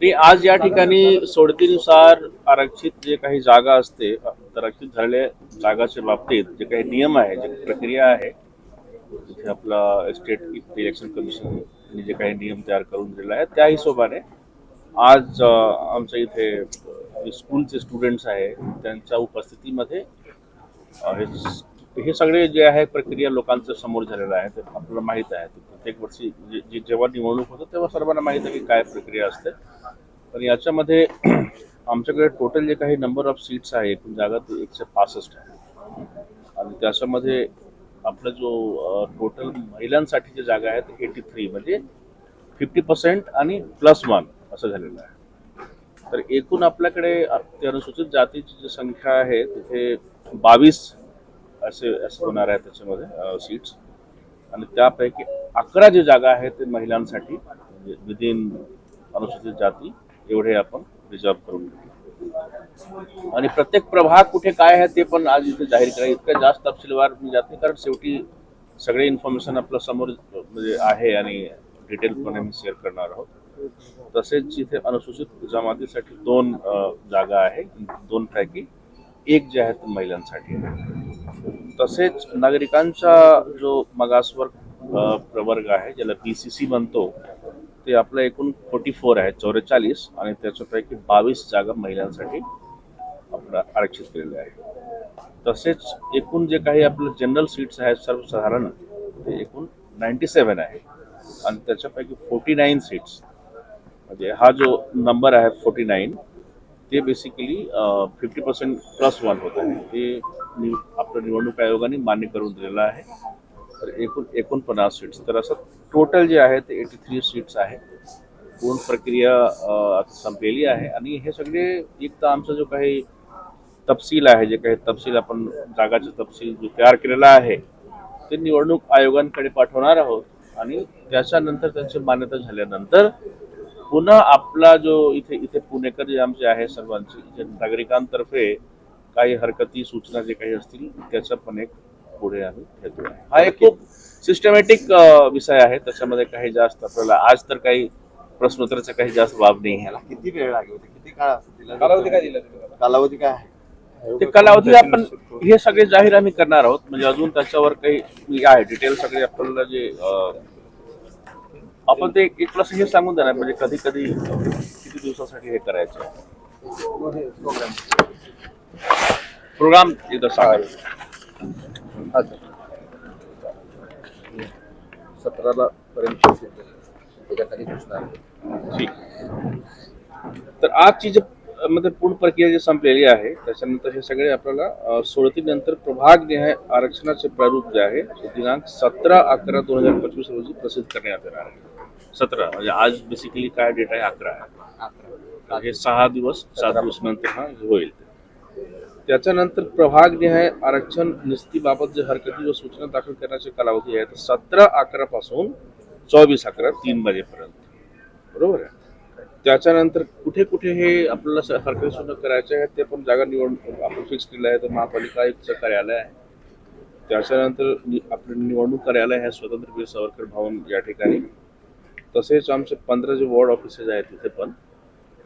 ते आज या ठिकाणी सोडतीनुसार आरक्षित जे काही जागा असते आरक्षित झालेल्या जागाच्या बाबतीत जे काही नियम आहे जे प्रक्रिया आहे तिथे आपला स्टेट इलेक्शन कमिशनने जे काही नियम तयार करून दिलेला आहे त्या हिशोबाने आज आमच्या इथे स्कूलचे स्टुडंट्स आहे त्यांच्या उपस्थितीमध्ये हे हे सगळे जे आहे प्रक्रिया लोकांच्या समोर झालेलं आहे ते आपल्याला माहीत आहे. प्रत्येक वर्षी जे- जे जेव्हा निवडणूक होतं तेव्हा सर्वांना माहीत आहे की काय प्रक्रिया असते. पण याच्यामध्ये आमच्याकडे टोटल जे काही नंबर ऑफ सीट्स आहे एकूण जागा ते एकशे पासष्ट आहे. आणि त्याच्यामध्ये आपला जो टोटल महिलांसाठी जे जागा आहेत एटी थ्री म्हणजे फिफ्टी पर्सेंट आणि प्लस वन असं झालेलं आहे. तर एकूण आपल्याकडे ते अनुसूचित जातीची जी संख्या आहे तिथे बावीस असे असं होणार आहे त्याच्यामध्ये सीट्स आणि त्यापैकी अकरा जे जागा आहेत ते महिलांसाठी म्हणजे विदिन अनुसूचित जाती एवढे आपण रिझर्व करून आणि प्रत्येक प्रभाग कुठे काय आहे ते पण आज इथे जाहीर करा. इतकं जास्त तपशीलवार मी जात नाही कारण शेवटी सगळे इन्फॉर्मेशन आपल्यासमोर म्हणजे आहे आणि डिटेलपणे आम्ही शेअर करणार आहोत. तसेच इथे अनुसूचित जमातीसाठी दोन जागा आहे दोन पैकी एक जे आहे महिलांसाठी. आहे तसेच नागरिकांचा जो मागासवर्ग प्रवर्ग आहे ज्याला बी सी सी म्हणतो ते आपलं एकूण फोर्टी फोर आहे चौवेचाळीस आणि त्याच्यापैकी बावीस जागा महिलांसाठी आपण आरक्षित केलेले आहे. तसेच एकूण जे काही आपलं जनरल सीट्स आहेत सर्वसाधारण ते एकूण नाईन्टी सेवन आहे. आणि त्याच्यापैकी फोर्टी नाईन सीट्स म्हणजे हा जो नंबर आहे फोर्टी नाईन ते basically fifty percent plus one होत आहे. ते नि आपलं निवडणूक आयोगाने मान्य करून दिलेलं आहे. तर एकूण एकोणपन्नास सीट्स तर असं टोटल जे आहे ते एटी थ्री सीट्स आहे पूर्ण प्रक्रिया आता संपलेली आहे. आणि हे सगळे एक तर आमचा जो काही तपशील आहे जे काही तपशील आपण जागाचे तपशील जो तयार केलेला आहे ते निवडणूक आयोगांकडे पाठवणार आहोत. आणि त्याच्यानंतर त्यांची मान्यता झाल्यानंतर पुन्हा आपला जो इथे इथे पुणेकर जे आमचे आहे सर्वांचे जे नागरिकांतर्फे काही हरकती सूचना जे काही असतील त्याचा पण एक पुढे आम्ही घेतो आहे. हा एक खूप सिस्टमॅटिक विषय आहे. त्याच्यामध्ये काही जास्त आपल्याला आज तर काही प्रश्नोत्तराचा काही जास्त बाब नाही आहे. याला किती वेळ लागेल होते? किती काळ? कालावधी काय दिला? कालावधी काय आहे? ते कालावधी आपण हे सगळे जाहीर आम्ही करणार आहोत. म्हणजे अजून त्याच्यावर काही आहे डिटेल सगळे आपल्याला जे आपण ते एक प्लस हे सांगून देणार म्हणजे कधी कधी किती दिवसासाठी हे करायचं. प्रोग्राम एकदा सांगा हा सर सतराला पर्यंत त्याच्याखाली सूचना. ठीक. तर आजची जी म्हणजे पूर्ण प्रक्रिया जी संपलेली आहे त्याच्यानंतर हे सगळे आपल्याला अ, सोडतीनंतर प्रभाग निहाय आरक्षणाचे प्रारूप जे आहे दिनांक सतरा अकरा दोन हजार पंचवीस रोजी प्रसिद्ध करण्यात येणार आहे. सतरा म्हणजे आज बेसिकली काय डेट आहे? अकरा आहे. तर हे सहा दिवस सात दिवस नंतर हा होईल. त्याच्यानंतर प्रभाग निहाय आरक्षण निस्तीबाबत जे हरकती व सूचना दाखल करण्याचे कालावधी आहे सतरा अकरा पासून चोवीस अकरा तीन वाजेपर्यंत. बरोबर आहे. त्याच्यानंतर कुठे कुठे हे आपल्याला स- हरकती सूचना करायचे आहेत ते पण जागा निवड आपण फिक्स केलं आहे तर महापालिका आयुक्तचं कार्यालय आहे. त्याच्यानंतर आपलं निवडणूक कार्यालय आहे स्वतंत्र वीर सावरकर भवन या ठिकाणी. तसेच आमचे पंधरा जे वॉर्ड ऑफिसेस आहेत तिथे पण.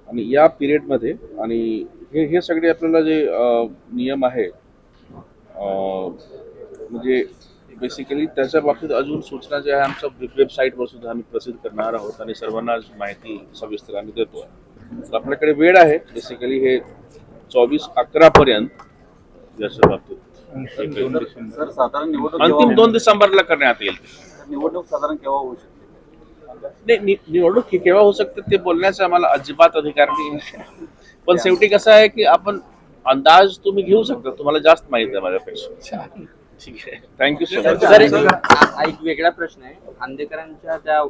आणि या पिरियडमध्ये आणि हे हे सगळे आपल्याला जे नियम आहे अ, म्हणजे बेसिकली त्याच्या बाबतीत अजून सूचना ज्या आहे आमच्या वेबसाईटवर सुद्धा आम्ही प्रसिद्ध करणार आहोत आणि सर्वांना माहिती सविस्तर आम्ही देतो आहे तर आपल्याकडे वेळ आहे बेसिकली हे चोवीस अकरा पर्यंत याच्या बाबतीत. सर साधारण निवडणूक अंतिम दोन डिसेंबरला करण्यात येईल? निवडणूक साधारण केव्हा होऊ शकते? नाही नि- निवडणूक ही केव्हा होऊ शकते ते बोलण्याचा आम्हाला अजिबात अधिकार नाही पण शेवटी कसं आहे की आपण अंदाज तुम्ही घेऊ शकता तुम्हाला जास्त माहिती आहे माझ्यापेक्षा. ठीक आहे. थँक्यू सो मच सर एक- हा एक वेगळा प्रश्न आहे. खांदेकरांच्या त्या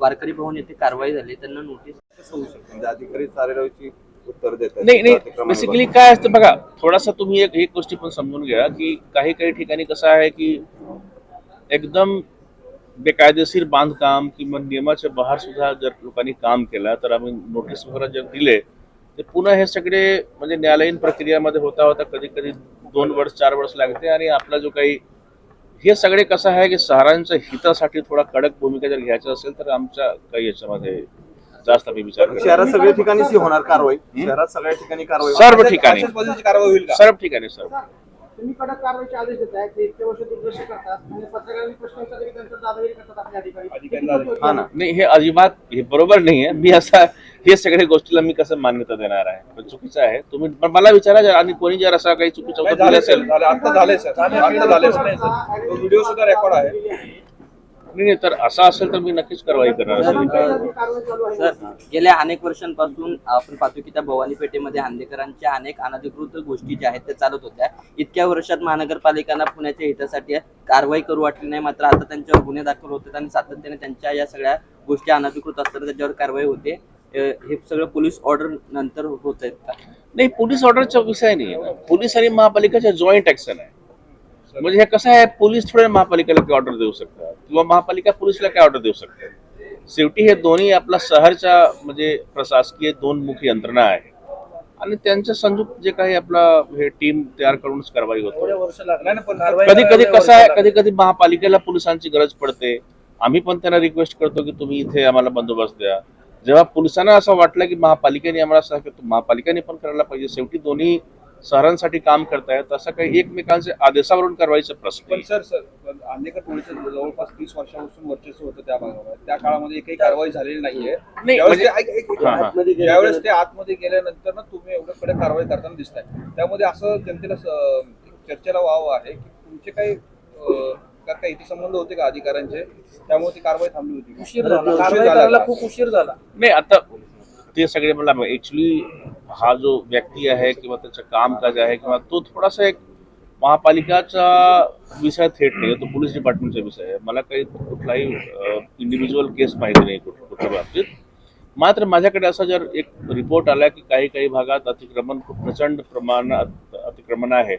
वारकरी भवन येथे कारवाई झाली त्यांना नोटीस कसं होऊ शकतं? म्हणजे अधिकारी चारेरावची उत्तर देतात नाही नाही बेसिकली काय असतं बघा थोडासा तुम्ही एक एक गोष्टी पण समजून घ्या की काही काही ठिकाणी कसं आहे की एकदम बेकायदेशीर बांधकाम किंवा नियमाच्या बाहेर सुद्धा जर लोकांनी काम केलं तर आम्ही नोटीस वगैरे जर दिले ते पुन्हा हे सगळे म्हणजे न्यायालयीन प्रक्रियामध्ये होता होता कधी कधी दोन वर्ष चार वर्ष लागते आणि आपला जो काही हे सगळे कसं आहे की शहरांच्या हितासाठी थोडा कडक भूमिका जर घ्यायची असेल तर आमच्या काही याच्यामध्ये जास्त आम्ही विचार. शहरात सगळ्या ठिकाणीच ही होणार कारवाई? शहरात सगळ्या ठिकाणी कारवाई सर्व ठिकाणी. सर्व ठिकाणी सर्व. तुम्ही कडक कारवाईचे आदेश देत आहे ते इतके वर्ष दुर्लक्ष करतात आणि पत्रकारांनी प्रश्न विचारले की त्यांचं दादागिरी करतात आपले अधिकारी. हा ना. नाही हे अजिबात हे बरोबर नाही आहे. मी असा हे सगळ्या गोष्टीला मी कसं मान्यता देणार आहे? पण चुकीचं आहे. तुम्ही पण मला विचारा जर आणि कोणी जर असा काही चुकीचा असेल. आता झाले सर. आता झाले सर. तो व्हिडिओ सुद्धा रेकॉर्ड आहे. नाही तर असं असेल तर मी नक्कीच कारवाई करणार. सर गेल्या अनेक वर्षांपासून आपण पाहतो की त्या भवानी पेठेमध्ये हांदेकरांच्या अनेक अनधिकृत गोष्टी ज्या आहेत त्या चालत होत्या. इतक्या वर्षात महानगरपालिकांना पुण्याच्या हितासाठी कारवाई करू वाटली नाही मात्र आता त्यांच्यावर गुन्हे दाखल होतात आणि सातत्याने त्यांच्या या सगळ्या गोष्टी अनधिकृत असतात त्याच्यावर कारवाई होते. हे सगळं पोलीस ऑर्डर नंतर होत आहेत का? नाही पोलीस ऑर्डरचा विषय नाही. पोलीस आणि महापालिकेचा जॉईंट ऍक्शन आहे. म्हणजे हे कसं आहे पोलीस थोडे महापालिकेला काय ऑर्डर देऊ शकतात. किंवा महापालिका पोलिसला काय ऑर्डर देऊ शकते शेवटी हे दोन्ही आपला शहरच्या म्हणजे प्रशासकीय दोन मुख्य यंत्रणा आहे. आणि त्यांच्या संयुक्त जे काही आपला हे टीम तयार करूनच कारवाई होते. कधी कधी कसं आहे कधी कधी महापालिकेला पोलिसांची गरज पडते. आम्ही पण त्यांना रिक्वेस्ट करतो की तुम्ही इथे आम्हाला बंदोबस्त द्या. जेव्हा पोलिसांना असं वाटलं की महापालिकेने आम्हाला महापालिकेने पण करायला पाहिजे. शेवटी दोन्ही शहरांसाठी काम करतायत असं काही एकमेकांच्या आदेशावरून कारवाईचा प्रश्न. सर सर आंदेकर टोळीचं जवळपास तीस वर्षापासून वर्चस्व होतं त्या भागावर त्या काळामध्ये एकही कारवाई झालेली नाहीये. नाही, ज्यावेळेस म्हणजे- ते- आतमध्ये गेल्यानंतर ना तुम्ही एवढं कडक कारवाई करताना दिसताय. त्यामध्ये असं जनतेला स- चर्चेला वाव आहे की तुमचे काही काही संबंध होते का अधिकाऱ्यांचे? त्यामुळे ती कारवाई थांबली होती उशीर? झाला? खूप उशीर झाला. नाही आता ते सगळे मला ऍक्च्युली हा जो व्यक्ती आहे किंवा त्याचं कामकाज आहे किंवा तो थोडासा एक महापालिकाचा विषय थेट नाही तो पोलीस डिपार्टमेंटचा विषय आहे. मला काही कुठलाही इंडिव्हिज्युअल केस माहिती नाही कुठ- कुठल्या बाबतीत. मात्र माझ्याकडे असा जर एक रिपोर्ट आला की काही काही भागात अतिक्रमण खूप प्रचंड प्रमाणात अतिक्रमण आहे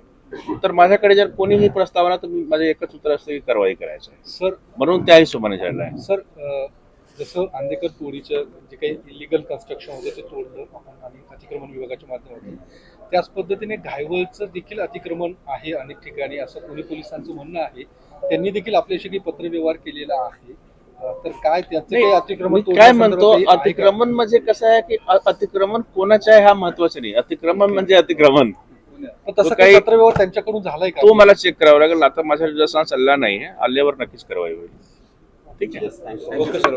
तर माझ्याकडे जर कोणीही प्रस्तावना तर मी माझं एकच उत्तर असतं की कारवाई करायचं आहे. सर म्हणून त्या हिशोबाने झालं आहे. सर जसं आंदेकर टोळीचं जे काही इलिगल कन्स्ट्रक्शन होतं ते तोडलं आपण आणि अतिक्रमण विभागाच्या माध्यमातून. त्याच पद्धतीने घायवळचं देखील अतिक्रमण आहे अनेक ठिकाणी. असं पुणे पोलिसांचं म्हणणं आहे. त्यांनी देखील आपल्याशी काही पत्रव्यवहार केलेला आहे. तर काय त्याचं अतिक्रमण काय म्हणतो? अतिक्रमण म्हणजे कसं आहे की अतिक्रमण कोणाचं आहे हा महत्त्वाचा नाही. अतिक्रमण म्हणजे अतिक्रमण. तसं काही पत्रव्यवहार त्यांच्याकडून झालाय का? तो मला चेक करावा लागेल. आता माझ्या जसा चालला नाही आल्यावर नक्कीच कारवाई होईल ठीक आहे. Okay sir